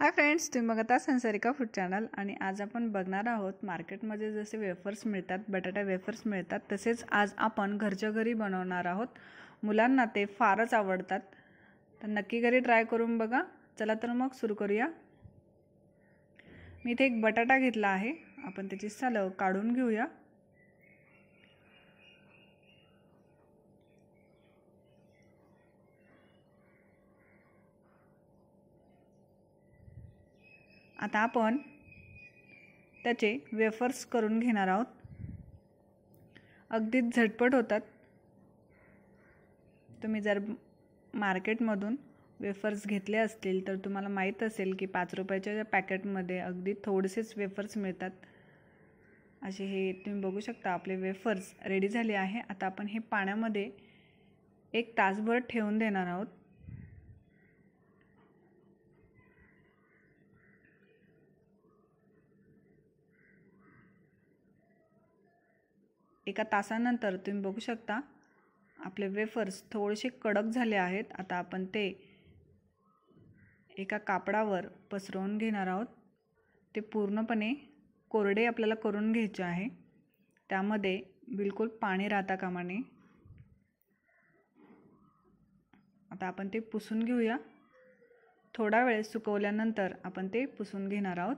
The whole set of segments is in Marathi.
हाय फ्रेंड्स तुम्ही बघत आहात संसारिका फूड चॅनल आणि आज आपण बघणार आहोत मार्केटमध्ये जसे वेफर्स मिळतात बटाटा वेफर्स मिळतात तसेच आज आपण घरच्या घरी बनवणार आहोत. मुलांना ते फारच आवडतात. तर नक्की घरी ट्राय करून बघा. चला तर मग सुरू करूया. मी इथे एक बटाटा घेतला आहे. आपण त्याची सालं काढून घेऊया. आता आपण त्याचे वेफर्स करून घेणार आहोत. अगदीच झटपट होतात. तुम्ही जर मार्केटमधून वेफर्स घेतले असतील तर तुम्हाला माहीत असेल की पाच रुपयाच्या पॅकेटमध्ये अगदी थोडेसेच वेफर्स मिळतात. असे हे तुम्ही बघू शकता आपले वेफर्स रेडी झाले आहे. आता आपण हे पाण्यामध्ये एक तासभर ठेवून देणार आहोत. एका तासानंतर तुम्ही बघू शकता. आपले वेफर्स थोडेसे कडक झाले आहेत. आता आपण ते एका कापडावर पसरवून घेणार आहोत. ते पूर्णपणे कोरडे आपल्याला करून घ्यायचे आहे. त्यामध्ये बिलकुल पाणी राहता कामा नये. आता आपण ते पुसून घेऊया. थोडा वेळ सुकवल्यानंतर आपण ते पुसून घेणार आहोत.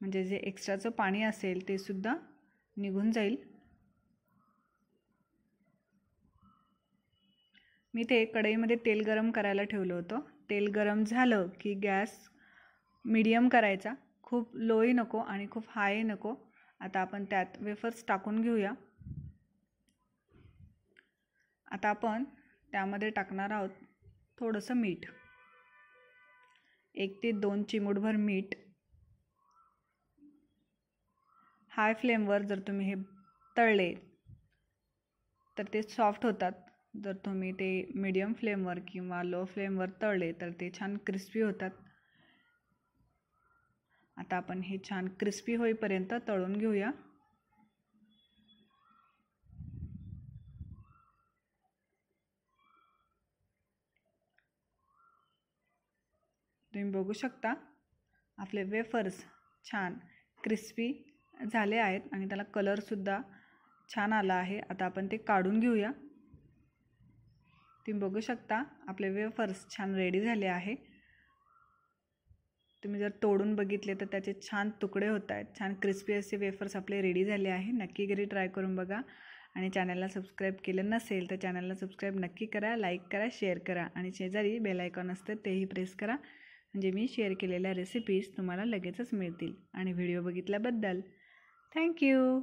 म्हणजे जे एक्स्ट्राचं पाणी असेल ते सुद्धा निघून जाईल. मी ते कढईमध्ये तेल गरम करायला ठेवलं होतं. तेल गरम झालं की गॅस मीडियम करायचा. खूप लोही नको आणि खूप हाय नको. आता आपण त्यात वेफर्स टाकून घेऊया. आता आपण त्यामध्ये टाकणार आहोत थोडंसं मीठ. एक ते दोन चिमूटभर मीठ. हाय फ्लेमवर जर तुम्ही हे तळले तर ते सॉफ्ट होतात. जर तुम्ही ते मीडियम फ्लेमवर किंवा लो फ्लेमवर तळले तर ते छान क्रिस्पी होतात. आता आपण हे छान क्रिस्पी होईपर्यंत तळून घेऊया. तुम्ही बघू शकता आपले वेफर्स छान क्रिस्पी झाले आहेत आणि त्याला कलरसुद्धा छान आला आहे. आता आपण ते काढून घेऊया. तुम्ही बघू शकता आपले वेफर्स छान रेडी झाले आहे. तुम्ही जर तोडून बघितले तर त्याचे छान तुकडे होत आहेत. छान क्रिस्पी असे वेफर्स आपले रेडी झाले आहे. नक्की घरी ट्राय करून बघा. आणि चॅनलला सबस्क्राईब केलं नसेल तर चॅनलला सबस्क्राईब नक्की करा लाईक करा शेअर करा. आणि शेजारी बेल आयकॉन असतं तेही प्रेस करा. म्हणजे मी शेअर केलेल्या रेसिपीज तुम्हाला लगेचच मिळतील. आणि व्हिडिओ बघितल्याबद्दल. थँक्यू